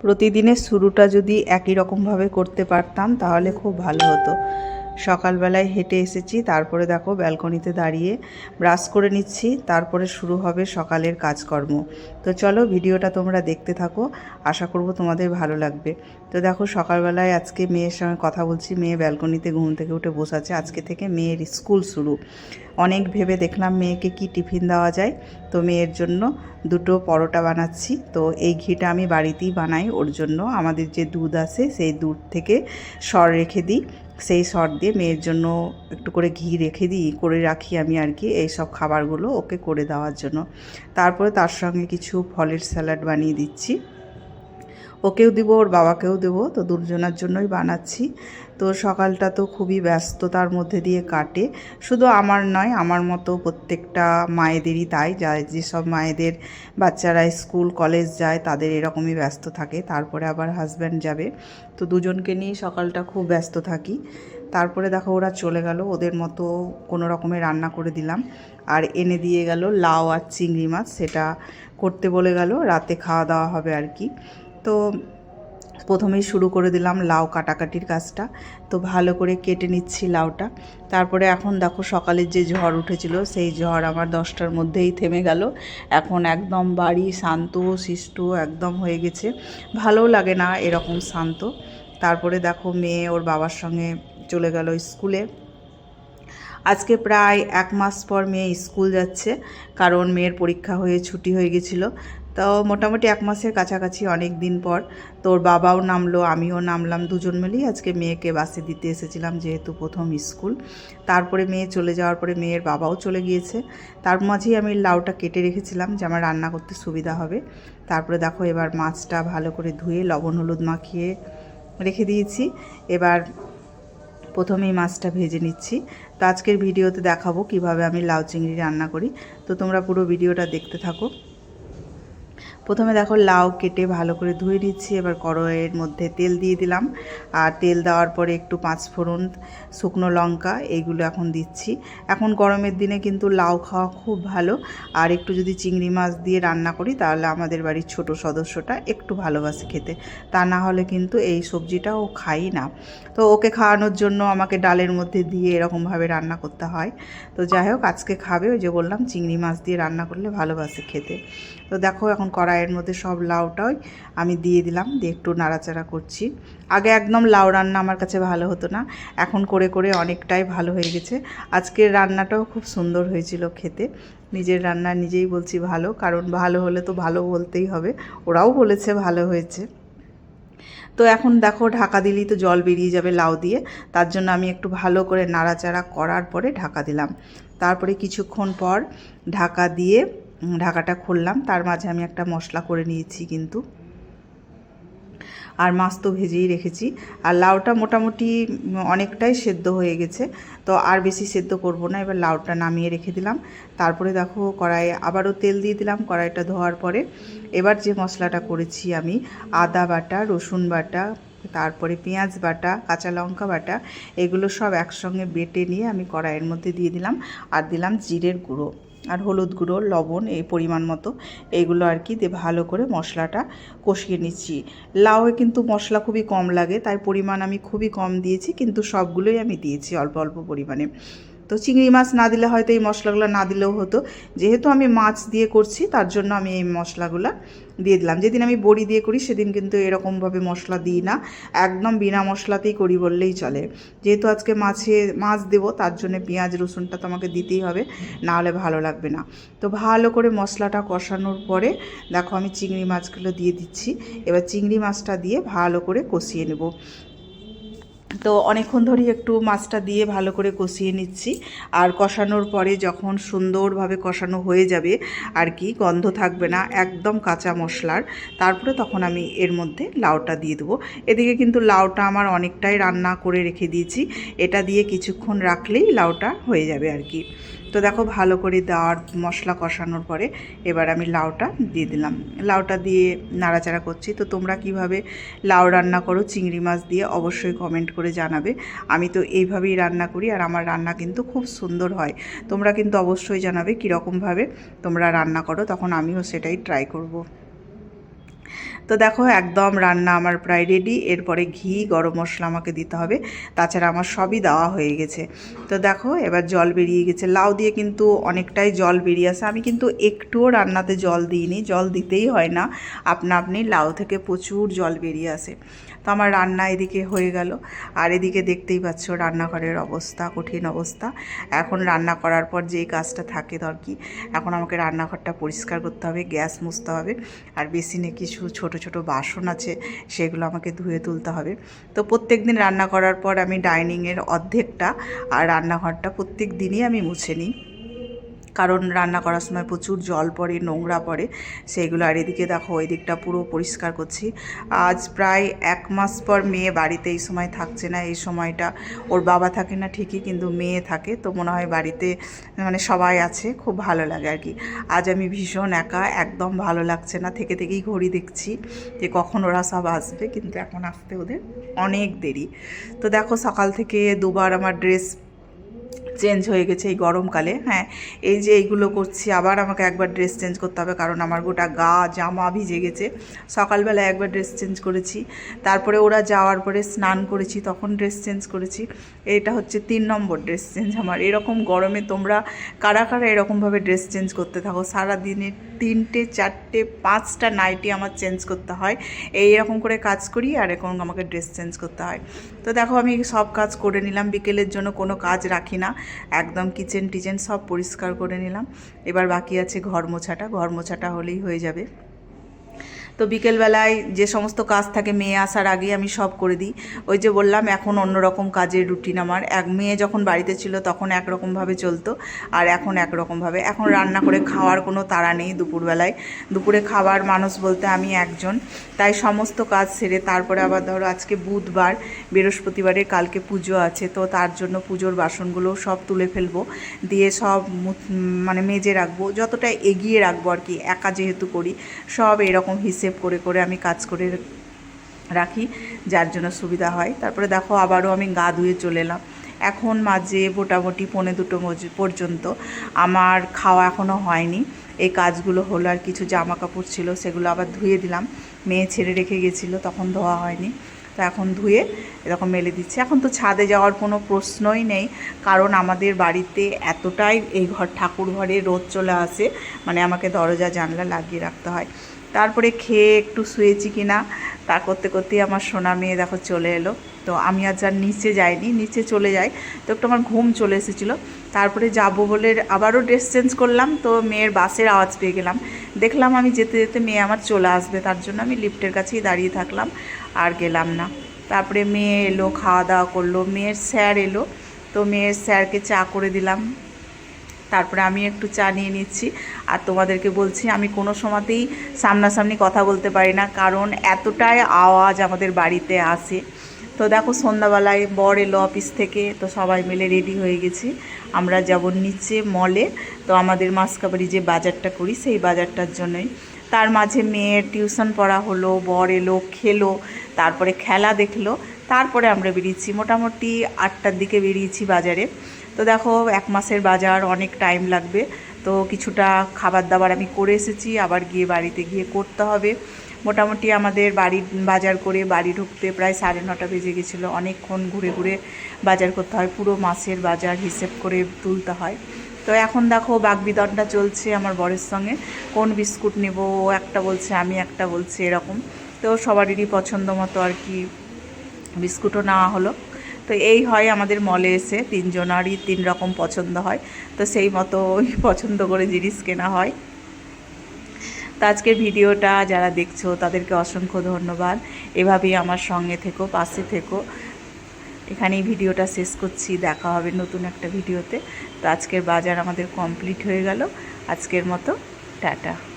প্রতিদিনের শুরুটা যদি একই রকমভাবে করতে পারতাম তাহলে খুব ভালো হতো। সকালবেলায় হেঁটে এসেছি, তারপরে দেখো ব্যালকনিতে দাঁড়িয়ে ব্রাশ করে নিচ্ছি, তারপরে শুরু হবে সকালের কাজকর্ম। তো চলো ভিডিওটা তোমরা দেখতে থাকো, আশা করব তোমাদের ভালো লাগবে। তো দেখো সকালবেলায় আজকে মেয়ের সঙ্গে কথা বলছি, মেয়ে ব্যালকনিতে ঘুম থেকে উঠে বসে আছে আজকে থেকে মেয়ের স্কুল শুরু। অনেক ভেবে দেখলাম মেয়েকে কি টিফিন দেওয়া যায়, তো মেয়ের জন্য দুটো পরোটা বানাচ্ছি। তো এই ঘিটা আমি বাড়িতেই বানাই, ওর জন্য আমাদের যে দুধ আছে, সেই দুধ থেকে সর রেখে দিই। সেই শর্ট দিয়ে মেয়ের জন্য একটু করে ঘি রেখে দিই, করে রাখি আমি আর কি, এই সব খাবারগুলো ওকে করে দেওয়ার জন্য। তারপরে তার সঙ্গে কিছু ফলের স্যালাড বানিয়ে দিচ্ছি। ওকেও দিব, ওর বাবাকেও দেবো। তো দুজনের জন্যই বানাচ্ছি। তো সকালটা তো খুবই ব্যস্ততার মধ্যে দিয়ে কাটে। শুধু আমার নয়, আমার মতো প্রত্যেকটা মায়েদেরই তাই। যা, যেসব মায়েদের বাচ্চারা স্কুল, কলেজ যায়, তাদের এরকমই ব্যস্ত থাকে। তারপরে আবার হাজব্যান্ড যাবে। তো দুজনকে নিয়ে সকালটা খুব ব্যস্ত থাকি। তারপরে দেখো, ওরা চলে গেল। ওদের মতো কোনো রকমে রান্না করে দিলাম। আর এনে দিয়ে গেল লাউ আর চিংড়ি মাছ। সেটা করতে বলে গেল। রাতে খাওয়া দাওয়া হবে আর কি। তো প্রথমেই শুরু করে দিলাম লাউ কাটাকাটির কাজটা। তো ভালো করে কেটে নিচ্ছি লাউটা। তারপরে এখন দেখো সকালের যে ঝড় উঠেছিল, সেই ঝড় আমার দশটার মধ্যেই থেমে গেল। এখন একদম বাড়ি শান্ত, শিষ্ট একদম হয়ে গেছে। ভালোও লাগে না এরকম শান্ত। তারপরে দেখো মেয়ে ওর বাবার সঙ্গে চলে গেল স্কুলে। আজকে প্রায় এক মাস পর মেয়ে স্কুল যাচ্ছে, কারণ মেয়ের পরীক্ষা হয়ে ছুটি হয়ে গেছিল। তো মোটামুটি এক মাসের কাছাকাছি অনেক দিন পর। তোর বাবাও নামলো, আমিও নামলাম, দুজন মিলেই আজকে মেয়েকে বাসে দিতে এসেছিলাম, যেহেতু প্রথম স্কুল। তারপরে মেয়ে চলে যাওয়ার পরে মেয়ের বাবাও চলে গিয়েছে। তার মাঝেই আমি লাউটা কেটে রেখেছিলাম, যে আমার রান্না করতে সুবিধা হবে। তারপরে দেখো এবার মাছটা ভালো করে ধুয়ে লবণ হলুদ মাখিয়ে রেখে দিয়েছি। এবার প্রথমেই মাছটা ভেজে নিচ্ছি। তো আজকের ভিডিওতে দেখাবো কীভাবে আমি লাউ চিংড়ি রান্না করি। তো তোমরা পুরো ভিডিওটা দেখতে থাকো। প্রথমে দেখো লাউ কেটে ভালো করে ধুয়ে নিচ্ছি, এবার কড়াইয়ের মধ্যে তেল দিয়ে দিলাম। আর তেল দেওয়ার পরে একটু পাঁচ ফোড়ন শুকনো লঙ্কা এইগুলো এখন দিচ্ছি। এখন গরমের দিনে কিন্তু লাউ খাওয়া খুব ভালো। আর একটু যদি চিংড়ি মাছ দিয়ে রান্না করি, তাহলে আমাদের বাড়ির ছোট সদস্যটা একটু ভালোবাসে খেতে। তা না হলে কিন্তু এই সবজিটা ও খাই না। তো ওকে খাওয়ানোর জন্য আমাকে ডালের মধ্যে দিয়ে এরকমভাবে রান্না করতে হয়। তো যাই হোক, আজকে খাবে, ওই যে বললাম, চিংড়ি মাছ দিয়ে রান্না করলে ভালোবাসে খেতে। তো দেখো, এখন কড়াইয়ের মধ্যে সব লাউটাই আমি দিয়ে দিলাম, দিয়ে একটু নাড়াচাড়া করছি। আগে একদম লাউ রান্না আমার কাছে ভালো হতো না, এখন করে করে অনেকটাই ভালো হয়ে গেছে। আজকের রান্নাটাও খুব সুন্দর হয়েছিল খেতে। নিজের রান্না নিজেই বলছি ভালো, কারণ ভালো হলে তো ভালো বলতেই হবে, ওরাও বলেছে ভালো হয়েছে। তো এখন দেখো ঢাকা দিলেই তো জল বেরিয়ে যাবে লাউ দিয়ে, তার জন্য আমি একটু ভালো করে নাড়াচাড়া করার পরে ঢাকা দিলাম। তারপরে কিছুক্ষণ পর ঢাকা দিয়ে ঢাকাটা খুললাম। তার মাঝে আমি একটা মশলা করে নিয়েছি কিন্তু। আর মাছ তো ভেজেই রেখেছি। আর লাউটা মোটামুটি অনেকটাই সেদ্ধ হয়ে গেছে। তো আর বেশি সেদ্ধ করব না। এবার লাউটা নামিয়ে রেখে দিলাম। তারপরে দেখো কড়াইয়ে আবারও তেল দিয়ে দিলাম, কড়াইটা ধোয়ার পরে। এবার যে মশলাটা করেছি আমি, আদা বাটা, রসুন বাটা, তারপরে পেঁয়াজ বাটা, কাঁচা লঙ্কা বাটা, এগুলো সব একসঙ্গে বেটে নিয়ে আমি কড়াইয়ের মধ্যে দিয়ে দিলাম। আর দিলাম জিরের গুঁড়ো। আর হলুদ গুঁড়ো, লবণ এই পরিমাণ মতো এগুলো আর কি দিয়ে ভালো করে মশলাটা কষিয়ে নিচ্ছি। লাউয়ে কিন্তু মশলা খুবই কম লাগে, তাই পরিমাণ আমি খুবই কম দিয়েছি, কিন্তু সবগুলোই আমি দিয়েছি অল্প অল্প পরিমাণে। তো চিংড়ি মাছ না দিলে হয়তো এই মশলাগুলো না দিলেও হতো। যেহেতু আমি মাছ দিয়ে করছি, তার জন্য আমি এই মশলাগুলো দিয়ে দিলাম। যেদিন আমি বড়ি দিয়ে করি, সেদিন কিন্তু এরকমভাবে মশলা দিই না। একদম বিনা মশলাতেই করি বললেই চলে। যেহেতু আজকে মাছে মাছ দেবো, তার জন্য পেঁয়াজ, রসুনটা তো আমাকে দিতেই হবে, না হলে ভালো লাগবে না। তো ভালো করে মশলাটা কষানোর পরে, দেখো আমি চিংড়ি মাছগুলো দিয়ে দিচ্ছি। এবার চিংড়ি মাছটা দিয়ে ভালো করে কষিয়ে নেব। তো অনেকক্ষণ ধরেই একটু মাছটা দিয়ে ভালো করে কষিয়ে নিচ্ছি। আর কষানোর পরে যখন সুন্দরভাবে কষানো হয়ে যাবে, আর কি, গন্ধ থাকবে না, একদম কাঁচা মশলার, তারপরে তখন আমি এর মধ্যে লাউটা দিয়ে দেবো। এদিকে কিন্তু লাউটা আমার অনেকটাই রান্না করে রেখে দিয়েছি। এটা দিয়ে কিছুক্ষণ রাখলেই লাউটা হয়ে যাবে আর কি। তো দেখো ভালো করে দেওয়ার মশলা কষানোর পরে এবার আমি লাউটা দিয়ে দিলাম। লাউটা দিয়ে নাড়াচাড়া করছি। তো তোমরা কীভাবে লাউ রান্না করো, চিংড়ি মাছ দিয়ে অবশ্যই কমেন্ট করে জানাবে। আমি তো এইভাবেই রান্না করি আর আমার রান্না কিন্তু খুব সুন্দর হয়। তোমরা কিন্তু অবশ্যই জানাবে কীরকমভাবে তোমরা রান্না করো, তখন আমিও সেটাই ট্রাই করব। তো দেখো একদম রান্না আমার প্রায় রেডি এরপরে ঘি, গরম মশলা আমাকে দিতে হবে। তাছাড়া আমার সবই দেওয়া হয়ে গেছে। তো দেখো এবার জল বেরিয়ে গেছে। লাউ দিয়ে কিন্তু অনেকটাই জল বেরিয়ে আসে। আমি কিন্তু একটুও রান্নাতে জল দিইনি, জল দিতেই হয় না। আপনা আপনি লাউ থেকে প্রচুর জল বেরিয়ে আসে। তো আমার রান্না এদিকে হয়ে গেল। আর এদিকে দেখতেই পাচ্ছ রান্নাঘরের অবস্থা, কঠিন অবস্থা। এখন রান্না করার পর যেই কাজটা থাকে ধর কি, এখন আমাকে রান্নাঘরটা পরিষ্কার করতে হবে, গ্যাস মুছতে হবে। আর বেসিনে কিছু ছোট ছোট বাসন আছে, সেগুলো আমাকে ধুয়ে তুলতে হবে। তো প্রত্যেক দিন রান্না করার পর আমি ডাইনিংয়ের অর্ধেকটা আর রান্নাঘরটা প্রত্যেক দিনই আমি মুছে নিই। কারণ রান্না করার সময় প্রচুর জল পড়ে, নোংরা পড়ে, সেইগুলো আর এদিকে দেখো, ওই দিকটা পুরো পরিষ্কার করছি। আজ প্রায় এক মাস পর মেয়ে বাড়িতে এই সময় থাকছে না, এই সময়টা ওর বাবা থাকে না ঠিকই, কিন্তু মেয়ে থাকে, তো মনে হয় বাড়িতে মানে সবাই আছে, খুব ভালো লাগে আর কি। আজ আমি ভীষণ একা, একদম ভালো লাগছে না, থেকে থেকেই ঘড়ি দেখছি যে কখন ওরা সব আসবে, কিন্তু এখন আসতে ওদের অনেক দেরি। তো দেখো সকাল থেকে দুবার আমার ড্রেস চেঞ্জ হয়ে গেছে এই গরমকালে হ্যাঁ। এই যে এইগুলো করছি, আবার আমাকে একবার ড্রেস চেঞ্জ করতে হবে কারণ আমার গোটা গা, জামা ভিজে গেছে। সকালবেলা একবার ড্রেস চেঞ্জ করেছি। তারপরে ওরা যাওয়ার পরে স্নান করেছি, তখন ড্রেস চেঞ্জ করেছি। এটা হচ্ছে তিন নম্বর ড্রেস চেঞ্জ আমার। এরকম গরমে তোমরা কারা কারা এরকমভাবে ড্রেস চেঞ্জ করতে থাকো? সারা দিনে তিনটে, চারটে, পাঁচটা নাইটি আমার চেঞ্জ করতে হয়। এই রকম করে কাজ করি আর এখন আমাকে ড্রেস চেঞ্জ করতে হয়। তো দেখো আমি সব কাজ করে নিলাম। বিকেলের জন্য কোনো কাজ রাখি না। একদম কিচেন টিচেন সব পরিষ্কার করে নিলাম। এবার বাকি আছে ঘর মোছাটা ঘর মোছাটা হলেই হয়ে যাবে। তো বিকেলবেলায় যে সমস্ত কাজ থাকে, মেয়ে আসার আগে আমি সব করে দিই। ওই যে বললাম, এখন অন্যরকম কাজের রুটিন আমার। এক মেয়ে যখন বাড়িতে ছিল, তখন একরকমভাবে চলতো, আর এখন একরকমভাবে। এখন রান্না করে খাওয়ার কোনো তাড়া নেই দুপুরবেলায়। দুপুরে খাবার মানুষ বলতে আমি একজন। তাই সমস্ত কাজ সেরে তারপরে আবার ধরো আজকে বুধবার, বৃহস্পতিবারে, কালকে পুজো আছে, তো তার জন্য পুজোর বাসনগুলো সব তুলে ফেলব। দিয়ে সব মানে মেজে রাখব। যতটা এগিয়ে রাখব আর কি, একা যেহেতু করি, সব এরকম হিসেব করে করে আমি কাজ করে রাখি, যার জন্য সুবিধা হয়। তারপরে দেখো আবারও আমি গা ধুয়ে চলে এলাম। এখন মাঝে মোটামুটি পৌনে দুটো পর্যন্ত। আমার খাওয়া এখনও হয়নি। এই কাজগুলো হলো আর কিছু জামা কাপড় ছিল, সেগুলো আবার ধুয়ে দিলাম। মেয়ে ছেড়ে রেখে গেছিল, তখন ধোয়া হয়নি। তো এখন ধুয়ে এরকম মেলে দিচ্ছে। এখন তো ছাদে যাওয়ার কোনো প্রশ্নই নেই, কারণ আমাদের বাড়িতে এতটাই এই ঘর, ঠাকুর ঘরে রোদ চলে আসে মানে আমাকে দরজা, জানলা লাগিয়ে রাখতে হয়। তারপরে খেয়ে একটু শুয়েছি কিনা তা করতে করতেই আমার সোনা মেয়ে দেখো চলে এলো। তো আমি আজ আর নিচে যাইনি, নিচে চলে যাই। তো একটু আমার ঘুম চলে এসেছিল। তারপরে যাব বলে আবারও ড্রেস চেঞ্জ করলাম, তো মেয়ের বাসের আওয়াজ পেয়ে গেলাম। দেখলাম আমি যেতে যেতে মেয়ে আমার চলে আসবে, তার জন্য আমি লিফটের কাছেই দাঁড়িয়ে থাকলাম, আর গেলাম না। তারপরে মেয়ে এলো, খাওয়া দাওয়া করল, মেয়ের স্যার এলো। তো মেয়ের স্যারকে চা করে দিলাম। তারপরে আমি একটু চা নিয়ে নিচ্ছি। আর তোমাদেরকে বলছি, আমি কোনো সময়তেই সামনাসামনি কথা বলতে পারি না, কারণ এতটাই আওয়াজ আমাদের বাড়িতে আসে। তো দেখো, সন্ধ্যাবেলায় বর এলো অফিস থেকে, তো সবাই মিলে রেডি হয়ে গেছি। আমরা যাব নিচে মলে, তো আমাদের মাসকাবাড়ি যে বাজারটা করি, সেই বাজারটার জন্যই। তার মাঝে মেয়ের টিউশন পড়া হলো, বর এলো, খেলো, তারপরে খেলা দেখল, তারপরে আমরা বেরিয়েছি। মোটামুটি আটটার দিকে বেরিয়েছি বাজারে। তো দেখো, এক মাসের বাজার, অনেক টাইম লাগবে। তো কিছুটা খাবার দাবার আমি করে এসেছি, আবার গিয়ে বাড়িতে গিয়ে করতে হবে। মোটামুটি আমাদের বাড়ি, বাজার করে বাড়ি ঢুকতে প্রায় সাড়ে নটা বেজে গেছিল। অনেকক্ষণ ঘুরে ঘুরে বাজার করতে হয়, পুরো মাসের বাজার হিসেব করে তুলতে হয়। তো এখন দেখো বাগবিদনটা চলছে আমার বরের সঙ্গে। কোন বিস্কুট নেব, ও একটা বলছে, আমি একটা বলছি, এরকম। তো সবারই পছন্দ মতো আর কি বিস্কুটও নেওয়া হলো। তো এই হয় আমাদের মলে এসে তিনজনারই তিন রকম পছন্দ হয়। তো সেই মতো পছন্দ করে জিনিস কেনা হয়। তো আজকের ভিডিওটা যারা দেখছ, তাদেরকে অসংখ্য ধন্যবাদ। এভাবেই আমার সঙ্গে থেকো, পাশে থেকো। এখানেই ভিডিওটা শেষ করছি। দেখা হবে নতুন একটা ভিডিওতে। তো আজকের বাজার আমাদের কমপ্লিট হয়ে গেল। আজকের মতো, টাটা।